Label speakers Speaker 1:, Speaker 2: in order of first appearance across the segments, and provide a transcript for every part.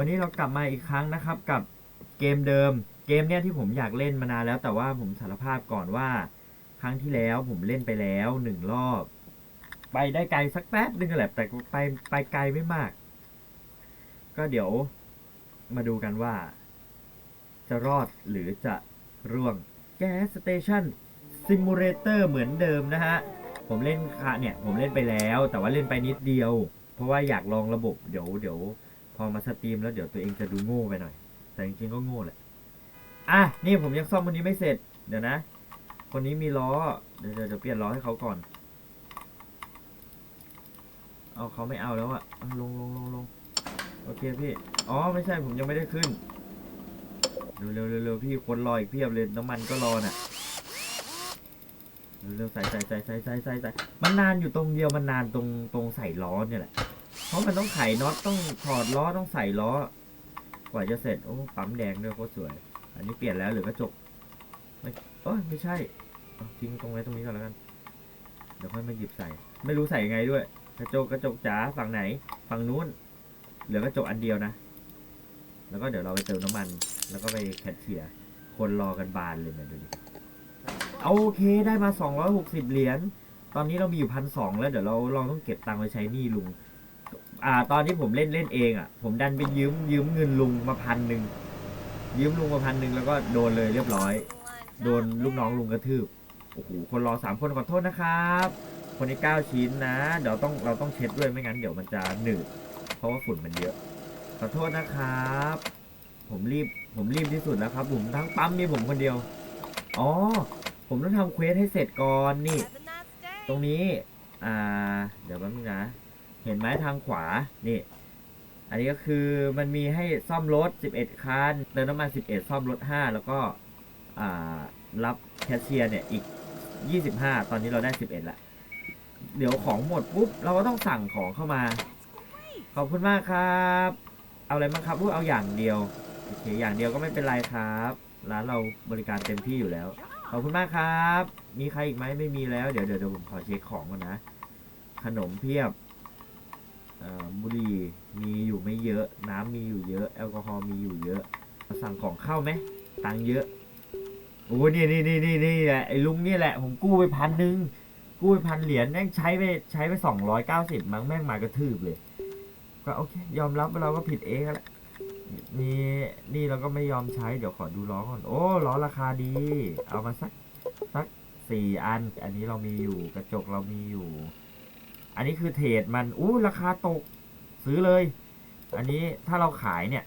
Speaker 1: วันนี้เรากลับมาอีกครั้งนะครับกับเกมเดิม เกมเนี้ยที่ผมอยากเล่นมานานแล้วแต่ว่าผมสารภาพก่อนว่า ครั้งที่แล้วผมเล่นไปแล้วหนึ่งรอบ ไปได้ไกลสักแป๊บนึงแหละแต่ไปไปไกลไม่มาก ก็เดี๋ยวมาดูกันว่า จะรอดหรือจะร่วงแก๊สสเตชันซิมูเลเตอร์เหมือนเดิมนะฮะ ผมเล่นค่ะเนี่ย ผมเล่นไปแล้ว แต่ว่าเล่นไปนิดเดียว เพราะว่าอยากลองระบบเดี๋ยวเดี๋ยว พอมาสตรีมแล้วเดี๋ยวตัวเองจะดูโง่ไปหน่อย แต่จริงๆก็โง่แหละ อะ นี่ผมยังซ่อมคนนี้ไม่เสร็จ เดี๋ยวนะ คนนี้มีล้อ เดี๋ยวเดี๋ยวเปลี่ยนล้อให้เขาก่อน เอาเขาไม่เอาแล้วอะลงลงลงลงโอเคพี่ อ๋อไม่ใช่ผมยังไม่ได้ขึ้น เร็วเร็วเร็วเร็วพี่คนรออีกเพียบเลยน้ำมันก็รอน่ะเร็วเร็วใส่ใส่ใส่ใส่ใส่ใส่ใส่มันนานอยู่ตรงเดียวมันนานตรงตรงใส่ล้อเนี่ยแหละ เพราะมันต้องไขน็อตต้องถอดล้อต้องใส่ล้อกว่าจะเสร็จโอ้ปั๊มแดงด้วยโคตรสวย อันนี้เปลี่ยนแล้วหรือกระจกไม่โอ้ยไม่ใช่ทิ้งตรงไว้ตรงนี้ก่อนแล้วกันเดี๋ยวค่อยมาหยิบใส่ ไม่รู้ใส่ยังไงด้วย กระจกกระจกจ๋าฝั่งไหน ฝั่งนู้น เหลือกระจกอันเดียวนะ แล้วก็เดี๋ยวเราไปเติมน้ำมัน แล้วก็ไปแคชเชียร์คนรอกันบานเลยเนี่ยดูดิเอาโอเคได้มา 260 เหรียญ ตอนนี้เรามีอยู่พันสองแล้วเดี๋ยวเราลองต้องเก็บตังค์ไปใช้หนี้ลุง อ่า ตอนที่ผมเล่นเล่นเองอะ ผมดันไปยืมยืมเงินลุงมาพันหนึ่งยืมลุงมาพันหนึ่งแล้วก็โดนเลยเรียบร้อย โดนลูกน้องลุงกระทืบโอ้โหคนรอสามคนขอโทษนะครับ คนที่เก้าชิ้นนะ เดี๋ยวต้องเราต้องเช็ดด้วยไม่งั้นเดี๋ยวมันจะหนืดเพราะว่าฝุ่นมันเยอะ ขอโทษนะครับ ผมรีบผมรีบที่สุดแล้วครับ ผมทั้งปั๊มมีผมคนเดียว อ๋อ ผมต้องทำเควสให้เสร็จก่อนนี่ ตรงนี้ อ่า เดี๋ยวแป๊บนึงนะ ห็นไหมทางขวา นี่ อันนี้ก็คือมันมีให้ซ่อมรถ 11 คัน เติมน้ำมัน 11 ซ่อมรถ 5 แล้วก็รับแคชเชียร์เนี่ยอีก 25 ตอนนี้เราได้ 11 ละ เดี๋ยวของหมดปุ๊บ เราก็ต้องสั่งของเข้ามา ขอบคุณมากครับ เอาอะไรบ้างครับพูดเอาอย่างเดียวโอเคอย่างเดียวก็ไม่เป็นไรครับ ร้านเราบริการเต็มที่อยู่แล้ว ขอบคุณมากครับ มีใครอีกไหมไม่มีแล้ว เดี๋ยวเดี๋ยวเดี๋ยวผมขอเช็คของก่อนนะ ขนมเพียบ บุหรี่มีอยู่ไม่เยอะ น้ำมีอยู่เยอะ แอลกอฮอล์มีอยู่เยอะ สั่งของเข้าไหมตังเยอะโอ้นี่นี่นี่นี่นี่แหละไอ้ลุงนี่แหละ ผมกู้ไปพันหนึ่งกู้ไปพันเหรียญแม่งใช้ไปใช้ไปสองร้อยเก้าสิบมั้งแม่งมากระทืบเลย ก็โอเค ยอมรับว่าเราก็ผิดเองแหละนี่นี่เราก็ไม่ยอมใช้เดี๋ยวขอดูล้อก่อน โอ้ล้อราคาดี เอามาสักสักสี่อัน อันนี้เรามีอยู่กระจกเรามีอยู่ อันนี้คือเทรดมันอู้ราคาตกซื้อเลย อันนี้ถ้าเราขายเนี่ย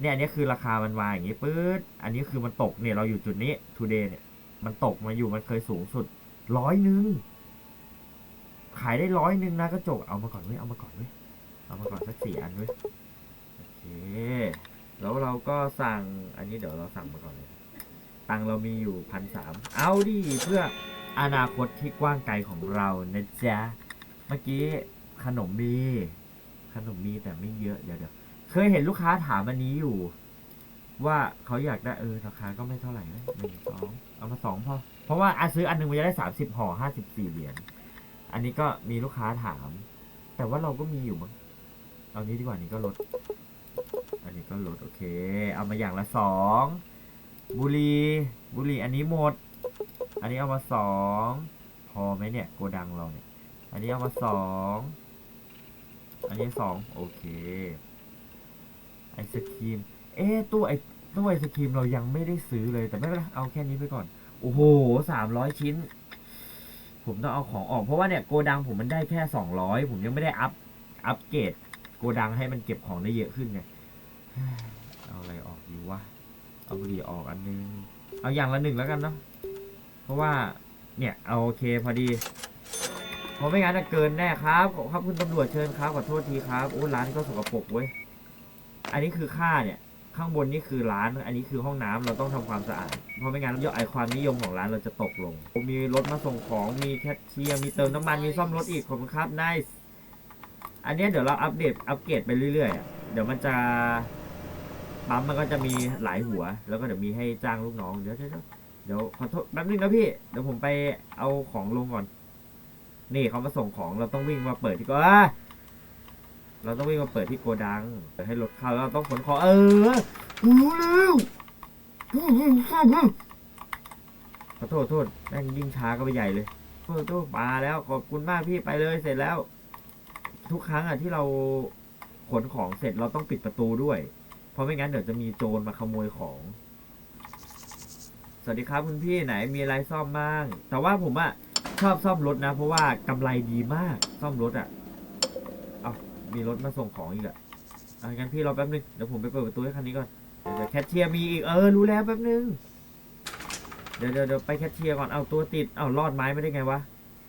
Speaker 1: เนี่ยอันนี้คือราคามันมาอย่างงี้ปื๊ดอันนี้คือมันตกเนี่ยเราอยู่จุดนี้ today เนี่ย มันตกมาอยู่มันเคยสูงสุดร้อยหนึ่งขายได้ร้อยหนึ่งนะกระจกเอามาก่อนเว้ยเอามาก่อนเว้ยเอามาก่อนสักสี่อันเว้ยโอเคแล้วเราก็สั่งอันนี้เดี๋ยวเราสั่งมาก่อนเลยตังเรามีอยู่พันสามเอาดิเพื่ออนาคตที่กว้างไกลของเรานะจ๊ะ เมื่อกี้ขนมมี ขนมมีแต่ไม่เยอะเดี๋ยวเดี๋ยวเคยเห็นลูกค้าถามอันนี้อยู่ ว่าเขาอยากได้เออราคาก็ไม่เท่าไหร่นะหนึ่งสองเอามาสองพอเพราะว่าอาซื้ออันหนึ่งมันจะได้สามสิบห่อห้าสิบสี่เหรียญอันนี้ก็มีลูกค้าถาม แต่ว่าเราก็มีอยู่มั้งเอานี้ดีกว่านี้ก็ลด อันนี้ก็ลดโอเค เอามาอย่างละสองบุรีบุรีอันนี้หมด อันนี้เอามาสองพอไหมเนี่ยโกดังเราเนี่ย อันนี้เอามาสอง อันนี้สองโอเค ไอศครีม เอ๊ตู้ไอตู้ไอศครีมเรายังไม่ได้ซื้อเลยแต่ไม่เป็นไรเอาแค่นี้ไปก่อน โอ้โหสามร้อยชิ้น ผมต้องเอาของออกเพราะว่าเนี่ยโกดังผมมันได้แค่สองร้อยผมยังไม่ได้อัพอัพเกรดโกดังให้มันเก็บของได้เยอะขึ้นไงเอาอะไรออกดีวะเอาบุหรี่ออกอันนึง เอาอย่างละหนึ่งแล้วกันเนาะเพราะว่าเนี่ยเอาโอเคพอดี เพราะไม่งั้นจะเกินแน่ครับขอครับคุณตำรวจเชิญครับขอโทษทีครับโอ้ร้านก็สกปรกเว้ยอันนี้คือค่าเนี่ย ข้างบนนี่คือร้าน อันนี้คือห้องน้ำเราต้องทำความสะอาด เพราะไม่งั้นยอดไอความนิยมของร้านเราจะตกลง มีรถมาส่งของมีแคชเชียร์มีเติมน้ำมันมีซ่อมรถอีกขอบคุณครับ n น c e อันนี้เดี๋ยวเราอัปเดตอัปเกรดไปเรื่อยๆเดี๋ยวมันจะปั๊มมันก็จะมีหลายหัว แล้วก็เดี๋ยวมีให้จ้างลูกน้องเดี๋ยวเดี๋ยวเดี๋ยวเดี๋ยวขอโทษแป๊บนึงนะพี่เดี๋ยวผมไปเอาของลงก่อน นี่เขามาส่งของเราต้องวิ่งมาเปิดที่ก่อนอะเราต้องวิ่งมาเปิดที่โกดังให้รถเข้าแล้วเราต้องขนของเออกูรู้แล้วขอโทษโทษแม่งยิ่งช้าก็ไปใหญ่เลยโทษโทษมาแล้วขอบคุณมากพี่ไปเลยเสร็จแล้ว ทุกครั้งอะที่เราขนของเสร็จเราต้องปิดประตูด้วย เพราะไม่งั้นเดี๋ยวจะมีโจรมาขโมยของ สวัสดีครับคุณพี่ไหนมีอะไรซ่อมบ้าง แต่ว่าผมอะ ชอบซ่อมรถนะ เพราะว่ากำไรดีมากซ่อมรถอะเอามีรถมาส่งของอีกอะอะงั้นพี่รอแป๊บนึงเดี๋ยวผมไปเปิดประตูให้คันนี้ก่อนเดี๋ยวแคชเชียร์มีอีกเออรู้แล้วแป๊บนึงเดี๋ยวเดี๋ยวเดี๋ยวไปแคชเชียร์ก่อนเอาตัวติดเอารอดไม้ไม่ได้ไงวะ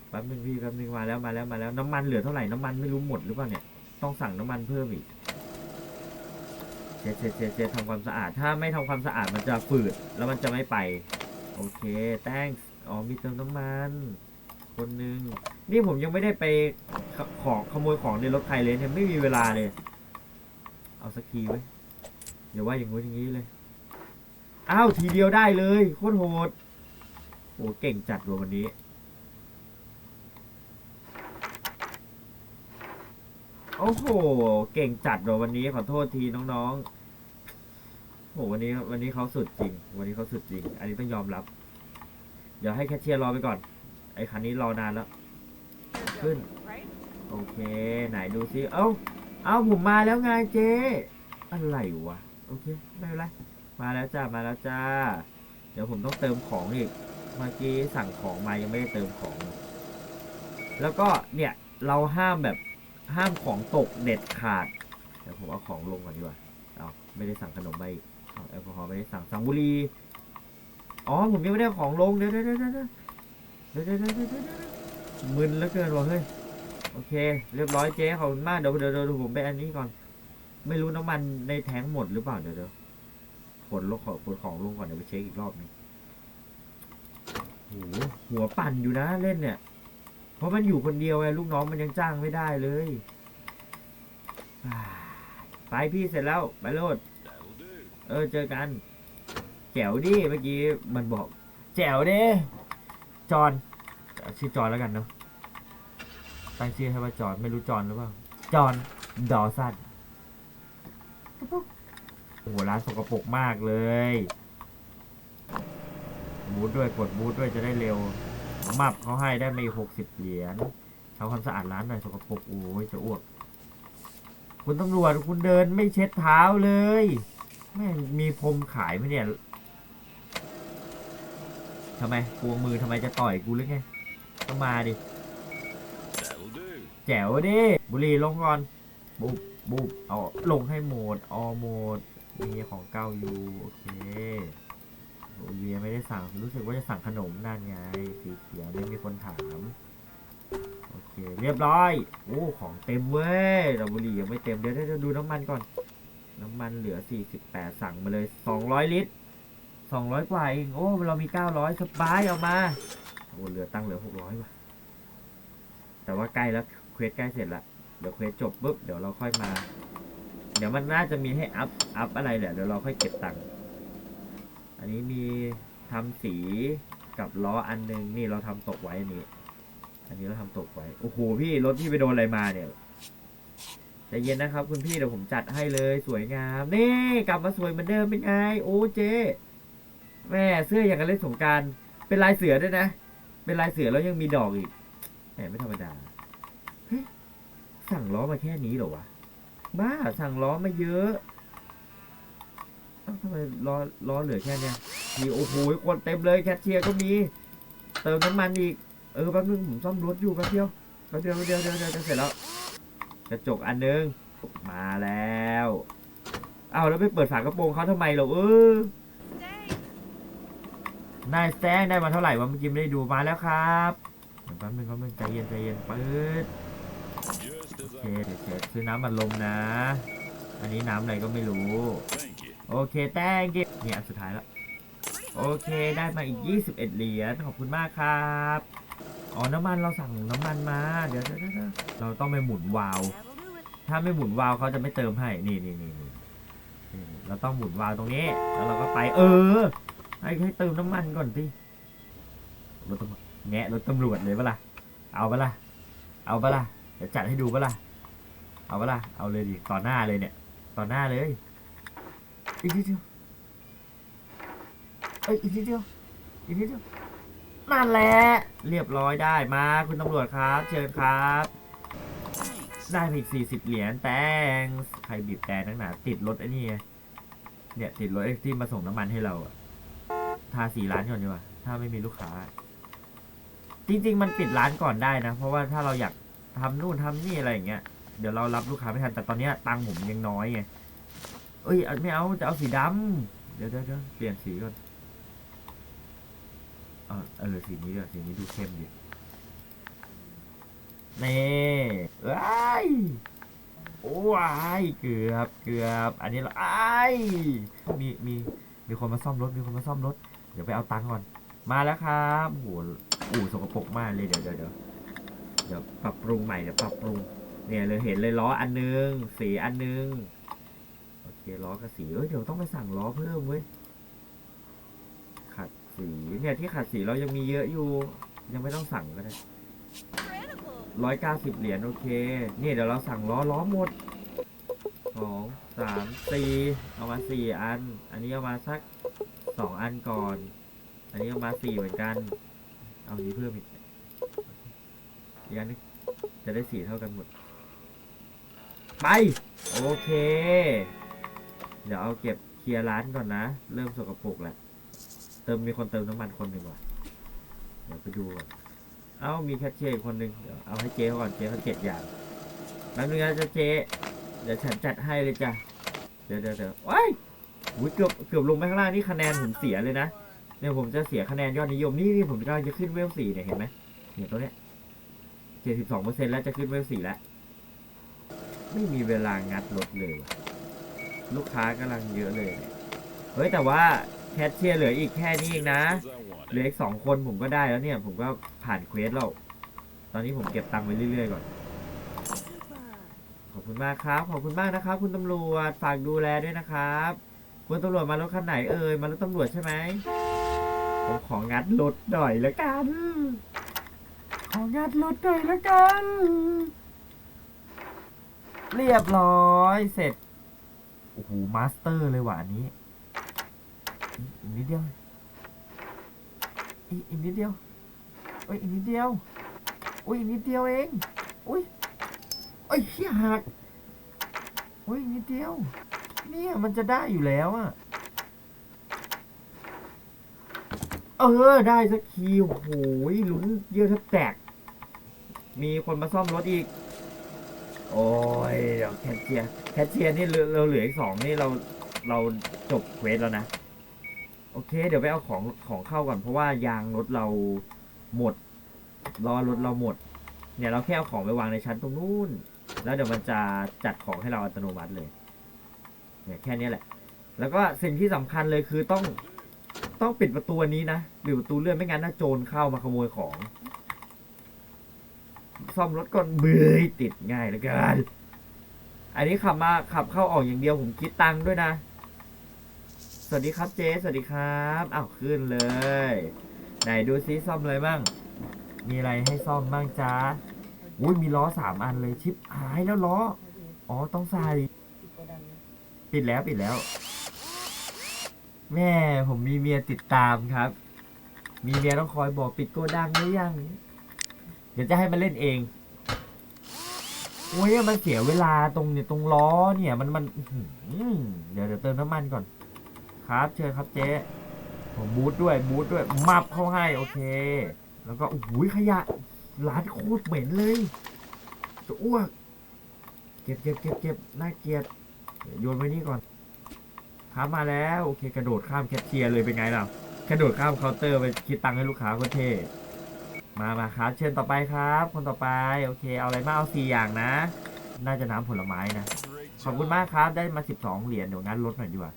Speaker 1: แป๊บนึงพี่แป๊บนึงมาแล้วมาแล้วมาแล้วน้ำมันเหลือเท่าไหร่น้ำมันไม่รู้หมดหรือเปล่าเนี่ยต้องสั่งน้ำมันเพิ่มอีกเช็ดเช็ดเช็ดเช็ดทำความสะอาด ถ้าไม่ทำความสะอาดมันจะฝืดแล้วมันจะไม่ไป โอเค thanks อ๋อมีเติมน้ำมัน คนนึง นี่ผมยังไม่ได้ไปขของขโมยของในรถใครเลยเนี่ยไม่มีเวลาเลย เอาสักทีไว้อย่าว่าอย่างงู้นอย่างนี้เลย อ้าวทีเดียวได้เลยโคตรโหดโอ้เก่งจัดวันนี้ โอ้โห เก่งจัดวันนี้ขอโทษทีน้องๆโอ้โหวันนี้วันนี้เขาสุดจริง วันนี้เขาสุดจริง อันนี้ต้องยอมรับ เดี๋ยวให้แคชเชียร์รอไปก่อน ไอ้คันนี้รอนานแล้ว ขึ้น โอเค ไหนดูซิ เอ้า เอ้าผมมาแล้วไงเจ๊อะไรวะ โอเค ไม่เป็นไร มาแล้วจ้า มาแล้วจ้า เดี๋ยวผมต้องเติมของอีก เมื่อกี้สั่งของมายังไม่ได้เติมของ แล้วก็เนี่ยเราห้ามแบบห้ามของตกเด็ดขาดเดี๋ยวผมเอาของลงก่อนดีกว่า เอาไม่ได้สั่งขนมไปอีกเอาแอลกอฮอล์ไม่ได้สั่งสั่งบุหรี่ อ๋อผมยังไม่ได้เอาของลงเดี๋ยวเดี๋ยวเดี๋ยว เดี๋ยวเดี๋ยวเดี๋ยวมึนแล้วเกินว่ะเฮ้ย โอเค เรียบร้อยเจ๊ขอบคุณมากเดี๋ยวเดี๋ยวเดี๋ยวผมไปอันนี้ก่อน ไม่รู้น้ำมันในแทงหมดหรือเปล่าเดี๋ยวเดี๋ยวขนลงขอขนของลงก่อนเดี๋ยวไปเช็คอีกรอบนึงโหหัวปั่นอยู่นะเล่นเนี่ย เพราะมันอยู่คนเดียวไงลูกน้องมันยังจ้างไม่ได้เลยไปพี่เสร็จแล้วไปโลดเออเจอกัน แจ๋วดิเมื่อกี้มันบอก แจ๋วดิ จอนชื่อจอนแล้วกันเนาะตั้งชื่อให้ว่าจอนไม่รู้จอนหรือเปล่าจอนดอสันโอ้โหร้านสกปรกมากเลยบูทด้วยกดบูทด้วยจะได้เร็วมับเขาให้ได้ไมาหกสิบเหรียญทำความสะอาดร้านหน่อยสกปรกโอ้ยจะอ้วก คุณตำรวจคุณเดินไม่เช็ดเท้าเลยแม่มีพรมขายไหมเนี่ย ทำไมกวงมือทำไมจะต่อยกูหรือไงก็มาดิ แจ๋วดิ บุรีลงก่อน บุบบุบเอาลงให้หมด ออหมด มีของเก่าอยู่ โอเคโอเวียไม่ได้สั่ง รู้สึกว่าจะสั่งขนมนั่นไง สีเขียวไม่มีคนถาม โอเค เรียบร้อย โอ้ ของเต็มเว้ยแต่บุรียังไม่เต็ม เดี๋ยวเดี๋ยวดูน้ำมันก่อน น้ำมันเหลือ 48 สั่งมาเลย 200 ลิตร 200กว่าเองโอ้เรามี900สบายเอามาโอ้เหลือตั้งเหลือ600ว่ะแต่ว่าใกล้แล้วเควสใกล้เสร็จละเดี๋ยวเควสจบปุ๊บเดี๋ยวเราค่อยมา เดี๋ยวมันน่าจะมีให้อัพอัพอะไรแหละเดี๋ยวเราค่อยเก็บตังค์อันนี้มีทำสีกับล้ออันหนึงนี่เราทำตกไว้อันนี้ อันนี้เราทำตกไว้โอ้โหพี่รถพี่ไปโดนอะไรมาเนี่ยใจเย็นนะครับคุณพี่เดี๋ยวผมจัดให้เลยสวยงามนี่กลับมาสวยเหมือนเดิมเป็นไงโอ้เจ๊ แม่เสื้ออย่างกับเล่นสงการเป็นลายเสือด้วยนะ เป็นลายเสือแล้วยังมีดอกอีกแหมไม่ธรรมดาสั่งล้อมาแค่นี้เหรอวะบ้าสั่งล้อมาเยอะเอ้าทำไมล้อล้อเหลือแค่เนี้ยมีโอ้โหคนเต็มเลยแคชเชียร์ก็มี เติมน้ำมันอีกเออแป๊บนึงผมซ่อมรถอยู่แป๊บเดียวแป๊บเดียวแป๊บเดียวเดียวเดียวจะเสร็จแล้วกระจกอันนึงมาแล้ว เอาแล้วไปเปิดฝากระโปรงเขาทำไมเหรอเออ นายแซงได้มาเท่าไหร่วะเมื่อกี้ไม่ได้ดูมาแล้วครับเดี๋ยวแป๊บนึงแป๊บนึงใจเย็นใจเย็นปื๊ดโอเคเดี๋ยวเช็คซื้อน้ำมันลมนะ อันนี้น้ำอะไรก็ไม่รู้ โอเคแต้งกิเนี่ยอันสุดท้ายแล้ว โอเคได้มาอีก 21 เหรียญขอบคุณมากครับอ๋อน้ำมันเราสั่งน้ำมันมา เดี๋ยวเดี๋ยวเดี๋ยวเราต้องไปหมุนวาล์วถ้าไม่หมุนวาล์วเขาจะไม่เติมให้นี่นี่นี่นี่นี่เราต้องหมุนวาล์วตรงนี้ แล้วเราก็ไปเออ ให้ให้เติมน้ำมันก่อนสิรถตำรวจแงะรถตำรวจเลยปะล่ะ เอาปะล่ะ เอาปะล่ะเดี๋ยวจัดให้ดูปะล่ะ เอาเวละเอาเลยดิ ต่อหน้าเลยเนี่ย ต่อหน้าเลย อีกนิดเดียวเอ้ยอีกนิดเดียว อีกนิดเดียวนั่นแหละ เรียบร้อยได้มาคุณตำรวจครับ เชิญครับ ได้ไปอีกสี่สิบเหรียญแตงใครบีบแต่นักหนาติดรถไอ้นี่เนี่ยติดรถไอ้ที่มาส่งน้ำมันให้เราอะ ทาสีร้านก่อนดีกว่าถ้าไม่มีลูกค้า จริง ๆ มันปิดร้านก่อนได้นะ เพราะว่าถ้าเราอยากทำนู่นทำนี่อะไรอย่างเงี้ยเดี๋ยวเรารับลูกค้าไม่ทันแต่ตอนเนี้ยตังค์ผมยังน้อยไงเอ้ยไม่เอาจะเอาสีดำเดี๋ยวเดี๋ยวเดี๋ยวเปลี่ยนสีก่อนเออเออสีนี้เดี๋ยวสีนี้ดูเข้มดีนี่ว้ายว้ยเกือบเกือบ อันนี้ละไอ้ยมีมีมีคนมาซ่อมรถมีคนมาซ่อมรถ เดี๋ยวไปเอาตังค์ก่อน มาแล้วครับโอ้โหอู่สกปรกมากเลยเดี๋ยวเดี๋ยวเดี๋ยวเดี๋ยวปรับปรุงใหม่เดี๋ยวปรับปรุง เนี่ยเลยเห็นเลยล้ออันนึงสีอันนึงโอเคล้อกับสีเอ้ยเดี๋ยวต้องไปสั่งล้อเพิ่มเว้ยขัดสีเนี่ยที่ขัดสีเรายังมีเยอะอยู่ ยังไม่ต้องสั่งก็ได้ร้อยเก้าสิบเหรียญโอเคเนี่ยเดี๋ยวเราสั่งล้อล้อหมดสองสามสี่เอามาสี่อัน อันนี้เอามาสัก สองอันก่อน อันนี้เอามาสี่เหมือนกัน เอานี้เพิ่มอีกอีกอันนึงจะได้สี่เท่ากันหมด ไป โอเค เดี๋ยวเอาเก็บเคลียร์ร้านก่อนนะ เริ่มสกปรกแล้ว เติมมีคนเติมน้ำมันคนหนึ่งว่ะเดี๋ยวไปดูก่อนเอ้ามีแคชเชียร์อีกคนหนึ่งเดี๋ยวเอาให้เจ๊ก่อน เจ๊เขาเจ็ดอย่างแป๊บนึงนะจ๊ะเจ๊ เดี๋ยวฉันจัดให้เลยจ้ะ เดี๋ยวเดี๋ยวเดี๋ยวว้าย อุ้ยเกือบเกือบลงไปข้างล่างนี่คะแนนผมเสียเลยนะเนี่ยผมจะเสียคะแนนยอดนิยมนี่นี่ผมกำลังจะขึ้นเวลสี่เนี่ยเห็นไหมเนี่ยตัวเนี้ยเจ็ดสิบสองเปอร์เซ็นต์แล้วจะขึ้นเวลสี่แล้ว ไม่มีเวลางัดรถเลยลูกค้ากำลังเยอะเลยเนี่ยเฮ้ยแต่ว่าแคชเชียร์เหลืออีกแค่นี้เองนะ เหลืออีกสองคนผมก็ได้แล้วเนี่ย ผมก็ผ่านเควสแล้ว ตอนนี้ผมเก็บตังค์ไว้เรื่อยๆก่อน ขอบคุณมากครับ ขอบคุณมากนะครับ คุณตำรวจ ฝากดูแลด้วยนะครับ คุณตำรวจมารถคันไหนเอ่ยมารถตำรวจใช่ไหมผมของงัดรถหน่อยละกัน ของงัดรถหน่อยละกัน เรียบร้อยเสร็จโอ้โหมาสเตอร์เลยว่ะอันนี้อีกนิดเดียวอีกอีกนิดเดียวเอ้ยอีกนิดเดียวอุ้ยอีกนิดเดียวเองอุ้ยเอ้ยเฮียหักอุ้ยอีกนิดเดียว เนี่ยมันจะได้อยู่แล้วอะเออ ได้สักทีโอ้โหลุ้นเยอะแทบแตก มีคนมาซ่อมรถอีก โอ้ยเดี๋ยวแคชเชียร์แคชเชียร์นี่เราเราเหลืออีกสองนี่เราเราจบเควสแล้วนะ โอเค เดี๋ยวไปเอาของของเข้าก่อนเพราะว่ายางรถเราหมดล้อรถเราหมด เนี่ยเราแค่เอาของไปวางในชั้นตรงนู้น แล้วเดี๋ยวมันจะจัดของให้เราอัตโนมัติเลย เนี่ยแค่นี้แหละ แล้วก็สิ่งที่สำคัญเลยคือต้องต้องปิดประตูนี้นะปิดประตูเลื่อนไม่งั้นนะโจรเข้ามาขโมยของ ซ่อมรถก่อนเบื่อติดง่ายเหลือเกินอันนี้ขับมาขับเข้าออกอย่างเดียวผมคิดตังค์ด้วยนะ สวัสดีครับเจสวัสดีครับอ้าวขึ้นเลย ไหนดูซิซ่อมอะไรบ้าง มีอะไรให้ซ่อมบ้างจ้าอุ้ยมีล้อสามอันเลยชิปหายแล้วล้อ อ๋อต้องใส่ ปิดแล้วปิดแล้ว แม่ผมมีเมียติดตามครับ มีเมียต้องคอยบอกปิดโกดังหรือยัง เดี๋ยวจะให้มันเล่นเองโอ้ยมันเสียเวลาตรงเนี่ยตรงล้อเนี่ยมันมันเดี๋ยวเดี๋ยวเติมน้ำมันก่อน ครับเชิญครับเจ๊ผมบูทด้วยบูทด้วยมับเข้าให้โอเค แล้วก็โอ้โหขยะร้านโคตรเหม็นเลยจะอ้วก เก็บเก็บเก็บเก็บน่าเกลียด โยนไว้นี่ก่อนครับมาแล้วโอเคกระโดดข้ามแคชเชียร์เลยเป็นไงล่ะกระโดดข้ามเคาน์เตอร์ไปคิดตังค์ให้ลูกค้าคตรเท่มามาครับเชิญต่อไปครับ คนต่อไปโอเค เอาอะไรมาเอาสี่อย่างนะ น่าจะน้ำผลไม้นะขอบคุณมากครับได้มาสิบสองเหรียญเดี๋ยวงั้นลดหน่อยดีกว่า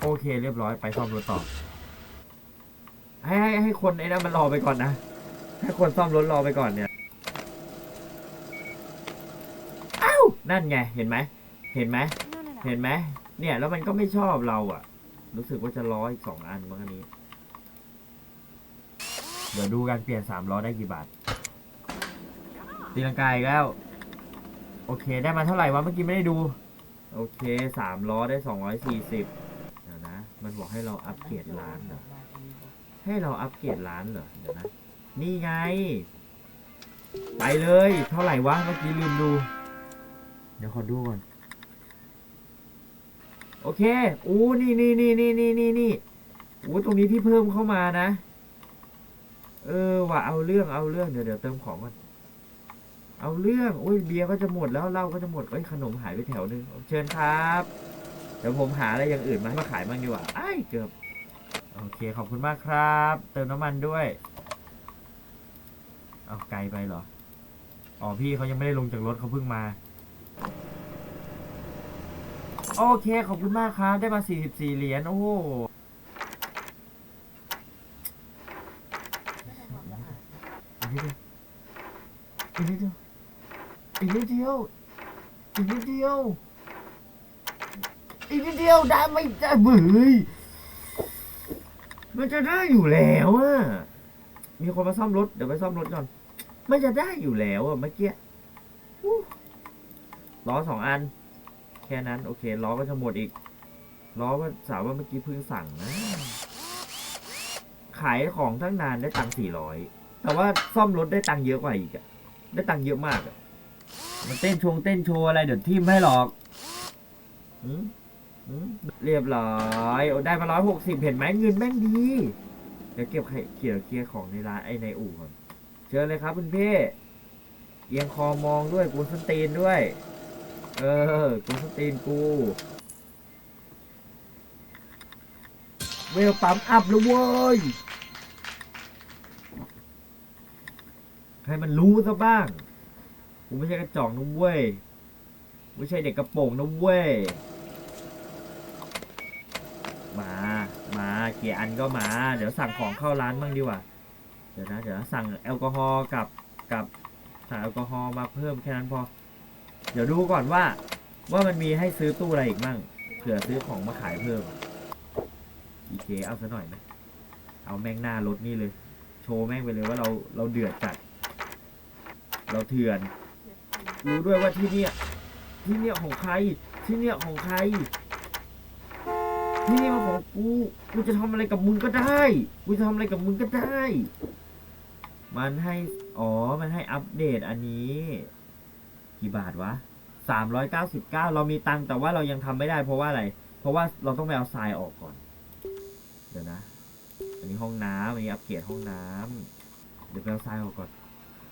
Speaker 1: โอเคเรียบร้อยไปซ่อมรถต่อ ให้ให้ให้คนไอ้นั่นมันรอไปก่อนนะ ให้คนซ่อมรถรอไปก่อนเนี่ยอ้าวนั่นไง เห็นไหม เห็นไหมเห็นไหม เนี่ย แล้วมันก็ไม่ชอบเราอะรู้สึกว่าจะล้ออีกสองอันมั้งอันนี้ เดี๋ยวดูการเปลี่ยนสามล้อได้กี่บาท ตีลังกาอีกแล้ว โอเค ได้มาเท่าไหร่วะ เมื่อกี้ไม่ได้ดู โอเคสามล้อได้สองร้อยสี่สิบเดี๋ยวนะ มันบอกให้เราอัปเกรดร้านเหรอ ให้เราอัปเกรดร้านเหรอ เดี๋ยวนะ นี่ไง ไปเลย เท่าไหร่วะ เมื่อกี้ลืมดู เดี๋ยวขอดูก่อน โอเค อู้ นี่นี่นี่นี่นี่นี่นี่อู้ตรงนี้ที่เพิ่มเข้ามานะ เออ ว่ะเอาเรื่อง เอาเรื่อง เดี๋ยวเดี๋ยวเติมของก่อน เอาเรื่องอุ้ย เบียร์ก็จะหมดแล้ว เหล้าก็จะหมดเอ้ย ขนมหายไปแถวนึง เชิญครับ เดี๋ยวผมหาอะไรอย่างอื่นมาให้มาขายบ้างดีกว่าไอ้เกือบ โอเค ขอบคุณมากครับ เติมน้ำมันด้วยเอาไกลไปเหรอ อ๋อพี่เขายังไม่ได้ลงจากรถเขาเพิ่งมา โอเค ขอบคุณมากครับ ได้มา 44 เหรียญ โอ้โหอีกนิดเดียวอีกนิดเดียวอีกนิดเดียวอีกนิดเดียวได้ไม่ได้เบื่ย มันจะได้อยู่แล้วอะมีคนมาซ่อมรถ เดี๋ยวไปซ่อมรถก่อน มันจะได้อยู่แล้วอะเมื่อกี้ล้อสองอัน แค่นั้น โอเคล้อก็จะหมดอีกล้อว่าสาวว่าเมื่อกี้เพิ่งสั่งนะ ขายของทั้งนานได้ตังค์สี่ร้อยแต่ว่าซ่อมรถได้ตังค์เยอะกว่าอีกอะได้ตังค์เยอะมากอะมันเต้นชงเต้นโชว์อะไรเดี๋ยวทิมให้หรอกหืมหืม เรียบร้อยโอ้ได้มาร้อยหกสิบเห็นไหมเงินแม่งดี เดี๋ยวเก็บเขี่ยเคลียร์ของในร้านไอ้ในอู่ก่อน เชิญเลยครับคุณพี่ เอียงคอมองด้วยกูสตีนด้วย เออกูสตีนกูเวลปั๊มอัพแล้วเว้ย ให้มันรู้ซะบ้างกูไม่ใช่กระจอกนะเว้ย ไม่ใช่เด็กกระโปรงนะเว้ย มา มา เกียอันก็มา เดี๋ยวสั่งของเข้าร้านบ้างดีกว่า เดี๋ยวนะ เดี๋ยวสั่งแอลกอฮอล์กับกับสั่งแอลกอฮอล์มาเพิ่มแค่นั้นพอ เดี๋ยวดูก่อนว่า ว่ามันมีให้ซื้อตู้อะไรอีกมั่ง เผื่อซื้อของมาขายเพิ่ม อีเคเอาซะหน่อยนะเอาแม่งหน้ารถนี่เลย โชว์แม่งไปเลยว่าเราเราเดือดจัด เราเถื่อน รู้ด้วยว่าที่เนี่ยที่เนี่ยของใคร ที่เนี่ยของใคร นี่มันของกูกูจะทำอะไรกับมึงก็ได้กูจะทำอะไรกับมึงก็ได้ มันให้อ๋อมันให้อัปเดตอันนี้ กี่บาทวะสามร้อยเก้าสิบเก้าเรามีตังค์แต่ว่าเรายังทำไม่ได้เพราะว่าอะไร เพราะว่าเราต้องไปเอาทรายออกก่อน เดี๋ยวนะ อันนี้ห้องน้ำอันนี้อัปเกรดห้องน้ำเดี๋ยวไปเอาทรายออกก่อน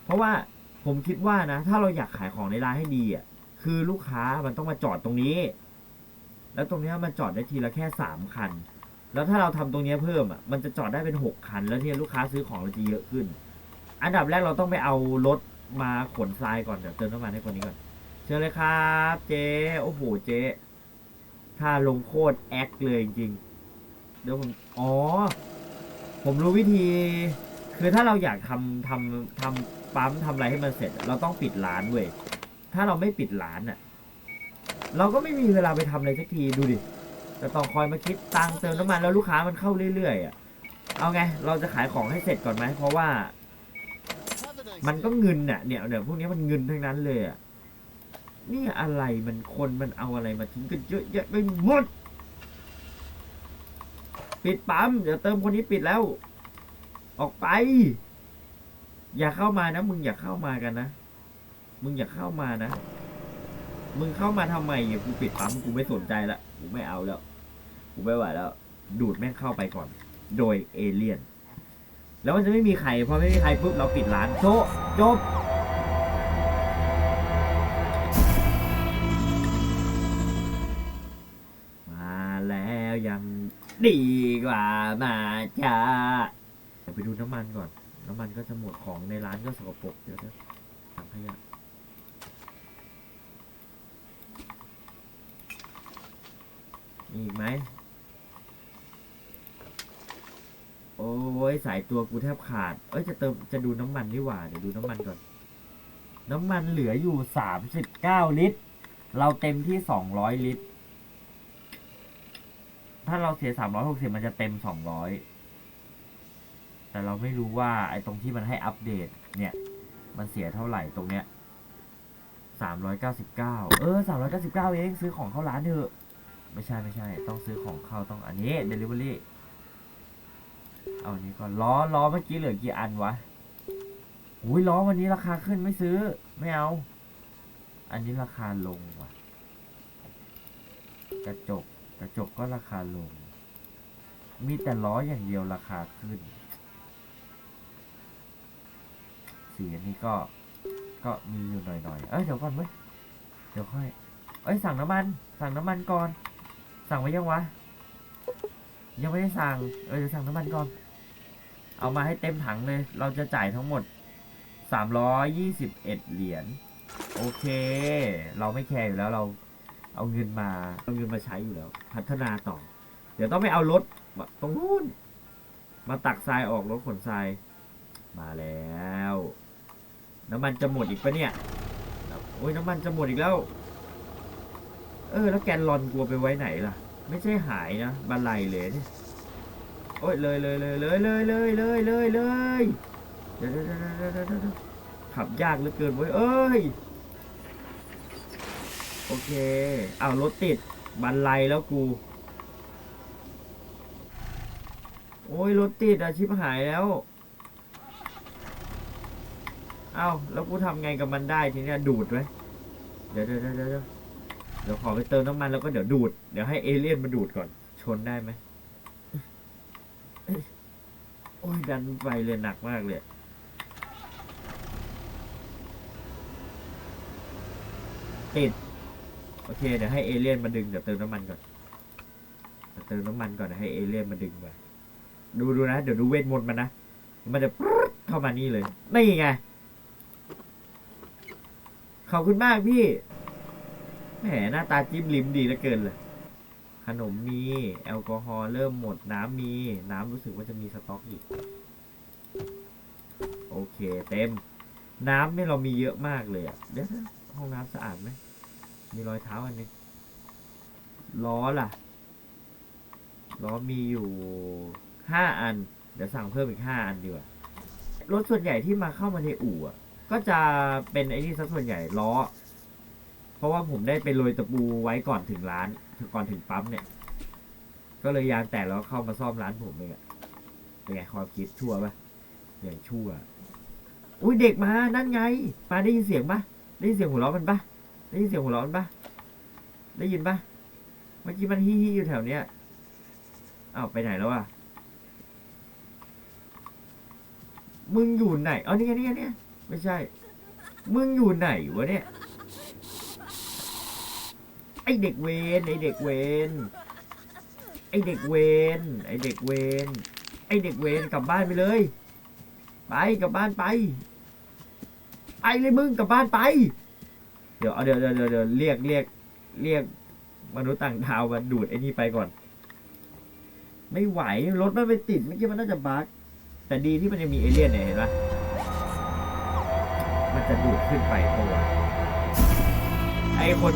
Speaker 1: เพราะว่าผมคิดว่านะ ถ้าเราอยากขายของในร้านให้ดีอะคือลูกค้ามันต้องมาจอดตรงนี้ แล้วตรงนี้มันจอดได้ทีละแค่สามคัน แล้วถ้าเราทำตรงนี้เพิ่มอะมันจะจอดได้เป็นหกคัน แล้วเนี่ยลูกค้าซื้อของเราจะเยอะขึ้น อันดับแรกเราต้องไปเอารถมาขนทรายก่อนเดี๋ยวเติมน้ำมันให้คนนี้ก่อน เชิญเลยครับ เจ๊โอ้โหเจ๊ถ้าลงโคตรแอคเลยจริงๆเดี๋ยวผมอ๋อ ผมรู้วิธี คือถ้าเราอยากทำทำทำปั๊มทำอะไรให้มันเสร็จ เราต้องปิดร้านเว้ยถ้าเราไม่ปิดร้านอะ เราก็ไม่มีเวลาไปทำอะไรสักทีดูดิจะต้องคอยมาคิดตังเติมน้ำมันแล้วลูกค้ามันเข้าเรื่อยๆอะเอาไง เราจะขายของให้เสร็จก่อนไหมเพราะว่า มันก็เงินน่ะเนี่ยเนี่ยพวกนี้มันเงินทั้งนั้นเลยอะนี่อะไรมันคนมันเอาอะไรมาทิ้งกันเยอะแยะไปหมดปิดปั๊มเดี๋ยวเติมคนนี้ปิดแล้ว ออกไป อย่าเข้ามานะ มึงอย่าเข้ามากันนะ มึงอย่าเข้ามานะ มึงเข้ามาทำไมอะกูปิดปั๊มกูไม่สนใจละกูไม่เอาแล้ว กูไม่ไหวแล้ว ดูดแม่งเข้าไปก่อน โดยเอเลี่ยน แล้วมันจะไม่มีใครพอไม่มีใครปุ๊บเราปิดร้านโชจบมาแล้วยังดีกว่ามาจ้าเดี๋ยวไปดูน้ำมันก่อน น้ำมันก็จะหมดของในร้านก็สกปรกเดี๋ยวนะถังขยะ มีอีกไหม โอ้ยสายตัวกูแทบขาด เอ้ยจะเติมจะดูน้ำมันนี่หว่า เดี๋ยวดูน้ำมันก่อน น้ำมันเหลืออยู่สามสิบเก้าลิตร เราเต็มที่สองร้อยลิตร ถ้าเราเสียสามร้อยหกสิบมันจะเต็มสองร้อยแต่เราไม่รู้ว่าไอ้ตรงที่มันให้อัปเดต เนี่ย มันเสียเท่าไหร่ตรงเนี้ยสามร้อยเก้าสิบเก้าเออสามร้อยเก้าสิบเก้าเองซื้อของเข้าร้านเถอะ ไม่ใช่ไม่ใช่ ต้องซื้อของเข้าต้องอันนี้ Delivery เอาอันนี้ก่อนล้อล้อเมื่อกี้เหลือกี่อันวะอุ้ยล้อวันนี้ราคาขึ้นไม่ซื้อ ไม่เอา อันนี้ราคาลงว่ะ กระจกกระจกก็ราคาลง มีแต่ล้ออย่างเดียวราคาขึ้น สีอันนี้ก็ก็มีอยู่หน่อยๆ เอ้ยเดี๋ยวก่อนเว้ย เดี๋ยวค่อย เอ้ยสั่งน้ำมัน สั่งน้ำมันก่อน สั่งไว้ยังวะ ยังไม่ได้สั่ง เออเดี๋ยวสั่งน้ำมันก่อน เอามาให้เต็มถังเลย เราจะจ่ายทั้งหมด 321 เหรียญ โอเค เราไม่แคร์อยู่แล้วเราเอาเงินมา เอาเงินมาใช้อยู่แล้ว พัฒนาต่อ เดี๋ยวต้องไปเอารถตรงนู้น มาตักทรายออกรถขนทราย มาแล้ว น้ำมันจะหมดอีกปะเนี่ย โอ้ยน้ำมันจะหมดอีกแล้ว เออ แล้วแกนลอนกลัวไปไว้ไหนล่ะ ไม่ใช่หายนะบันไลเลยเนี่ยโอ้ยเลยเลยเลยเลยเลยเลยเลยเลยเลยเดี๋ยวเดี๋ยวเดี๋ยวเดี๋ยวขับยากเหลือเกินเว้ยเอ้ยโอเคเอารถติดบันไลแล้วกู โอ้ยรถติดอะชิบหายแล้วเอาแล้วกูทำไงกับมันได้ทีเนี้ยดูดไว้เดี๋ยวเดี๋ยวเดี๋ยว เดี๋ยวขอไปเติมน้ำมันแล้วก็เดี๋ยวดูด เดี๋ยวให้เอเลี่ยนมาดูดก่อน ชนได้ไหม โอ้ยดันไปเลยหนักมากเลย ติด โอเค เดี๋ยวให้เอเลี่ยนมาดึง เดี๋ยวเติมน้ำมันก่อน เดี๋ยวเติมน้ำมันก่อนเดี๋ยวให้เอเลี่ยนมาดึงไปดูดูนะ เดี๋ยวดูเวทมนต์มันนะ มันจะเข้ามานี่เลย นี่ไง ขอบคุณมากพี่ แหมหน้าตาจิ้มลิ้มดีเหลือเกินเลย ขนมมี แอลกอฮอล์เริ่มหมดน้ำมี น้ำรู้สึกว่าจะมีสต็อกอีก โอเค เต็ม น้ำเนี่ยเรามีเยอะมากเลยอะเดี๋ยวนะห้องน้ำสะอาดไหม มีรอยเท้าอันนึงล้อล่ะ ล้อมีอยู่ห้าอัน เดี๋ยวสั่งเพิ่มอีกห้าอันดีกว่ารถส่วนใหญ่ที่มาเข้ามาในอู่ก็จะเป็นไอ้นี่ซะส่วนใหญ่ล้อ เพราะว่าผมได้ไปโรยตะปูไว้ก่อนถึงร้านก่อนถึงปั๊มเนี่ย ก็เลยยางแตกแล้วเข้ามาซ่อมร้านผมเองอะเป็นไงความคิดชั่วปะอย่างชั่ว อุ้ยเด็กมา นั่นไงมาได้ยินเสียงปะได้ยินเสียงหัวเราะมันปะได้ยินเสียงหัวเราะมันปะได้ยินปะเมื่อกี้มันฮี้ฮี้อยู่แถวเนี้ยอ้าวไปไหนแล้วอะมึงอยู่ไหนอ๋อนี่ไงนี่ไงนี่ไม่ใช่ มึงอยู่ไหนวะเนี่ย ไอเด็กเวนไอเด็กเวนไอเด็กเวนไอเด็กเวนไอเด็กเวนกลับบ้านไปเลย ไปกลับบ้านไปไปเลยมึงกลับบ้านไป เดี๋ยวเดี๋ยวเดี๋ยวเดี๋ยวเรียกเรียกเรียกมนุษย์ต่างดาวมาดูดไอ้นี่ไปก่อน ไม่ไหวรถมันไปติดเมื่อกี้มันน่าจะบั๊กแต่ดีที่มันยังมีเอเลี่ยนเนี่ยเห็นปะมันจะดูดขึ้นไปตัวไอ้คน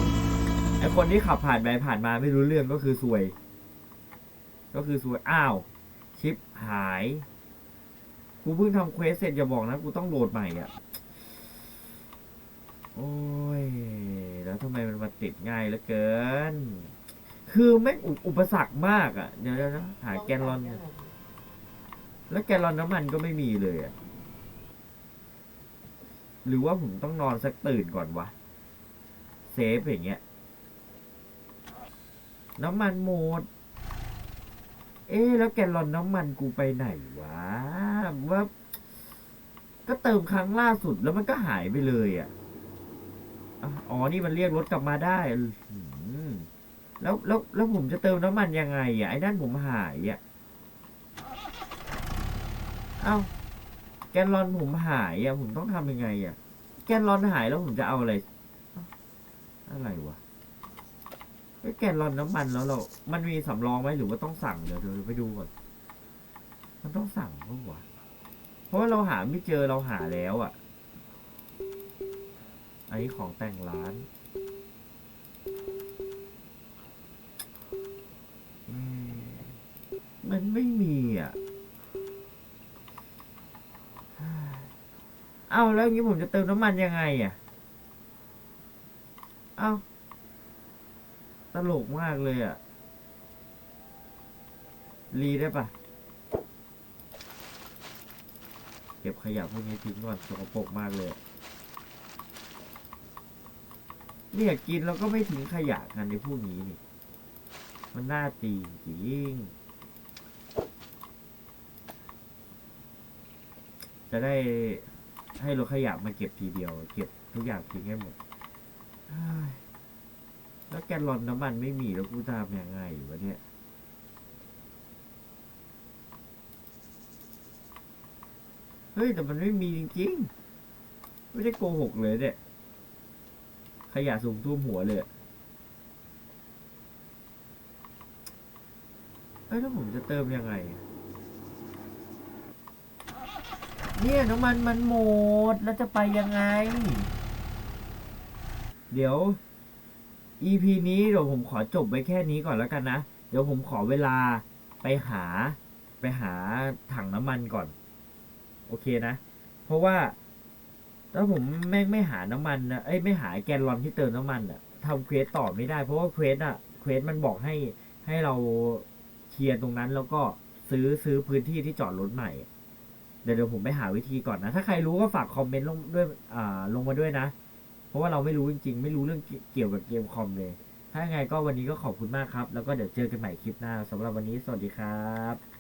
Speaker 1: ไอคนที่ขับผ่านไปผ่านมาไม่รู้เรื่องก็คือซวย ก็คือซวยอ้าวชิปหาย กูเพิ่งทำเควสเสร็จอย่าบอกนะกูต้องโหลดใหม่อะ โอ้ย แล้วทำไมมันมาติดง่ายเหลือเกิน คือแม่งอุปสรรคมากอะ เดี๋ยวเดี๋ยวนะหาแกนลอน แล้วแกลลอนน้ำมันก็ไม่มีเลยอะ หรือว่าผมต้องนอนสักตื่นก่อนวะ เซฟอย่างเงี้ย น้ำมันหมด เอ๊ะแล้วแกลลอนน้ำมันกูไปไหนวะว่าก็เติมครั้งล่าสุดแล้วมันก็หายไปเลยอะอะ อ๋อ นี่มันเรียกรถกลับมาได้ แล้วแล้วแล้วผมจะเติมน้ำมันยังไงอะไอ้นั่นผมหายอะ เอ้า แกนลอนผมหายอะ ผมต้องทำยังไงอะ แกนลอนหายแล้วผมจะเอาอะไร อะไรวะ แกนลอนน้ำมันแล้วเรา มันมีสำรองไหมหรือว่าต้องสั่งเดี๋ยวเดี๋ยวไปดูก่อน มันต้องสั่งปะวะเพราะว่าเราหาไม่เจอเราหาแล้วอะ อันนี้ของแต่งร้านมันไม่มีอะ เอาแล้วอย่างนี้ผมจะเติมน้ำมันยังไงอะ เอ้า ตลกมากเลยอะ รีได้ปะเก็บขยะพวกนี้ทิ้งก่อนสกปรกมากเลยเนี่ยกินแล้วก็ไม่ทิ้งขยะกันในพวกนี้นี่ มันน่าตีจริง จะได้ให้รถขยะมาเก็บทีเดียว เก็บทุกอย่างทิ้งให้หมด แล้วแกลอนน้ำมันไม่มีแล้วกูทำยังไงวะเนี่ยเฮ้ยแต่มันไม่มีจริงๆ ไม่ได้โกหกเลยเนี่ย ขยะสูงท่วมหัวเลยเอ้ยแล้วผมจะเติมยังไง เนี่ยน้ำมันมันหมด แล้วจะไปยังไง เดี๋ยว EP นี้เดี๋ยวผมขอจบไว้แค่นี้ก่อนแล้วกันนะ เดี๋ยวผมขอเวลาไปหาไปหาถังน้ำมันก่อน โอเคนะ เพราะว่าถ้าผมแม่งไม่หาน้ำมันนะเอ้ยไม่หาแกนลอนที่เติมน้ำมันอะทำเควสต่อไม่ได้ เพราะว่าเควสอะเควสมันบอกให้ให้เราเคลียร์ตรงนั้นแล้วก็ซื้อซื้อพื้นที่ที่จอดรถใหม่ เดี๋ยวเดี๋ยวผมไปหาวิธีก่อนนะ ถ้าใครรู้ก็ฝากคอมเมนต์ลงด้วยอ่าลงมาด้วยนะ ราะว่าเราไม่รู้จริงๆ ไม่รู้เรื่องเกี่ยวกับเกมคอมเลย ถ้าไงก็วันนี้ก็ขอบคุณมากครับ แล้วก็เดี๋ยวเจอกันใหม่คลิปหน้าสำหรับวันนี้สวัสดีครับ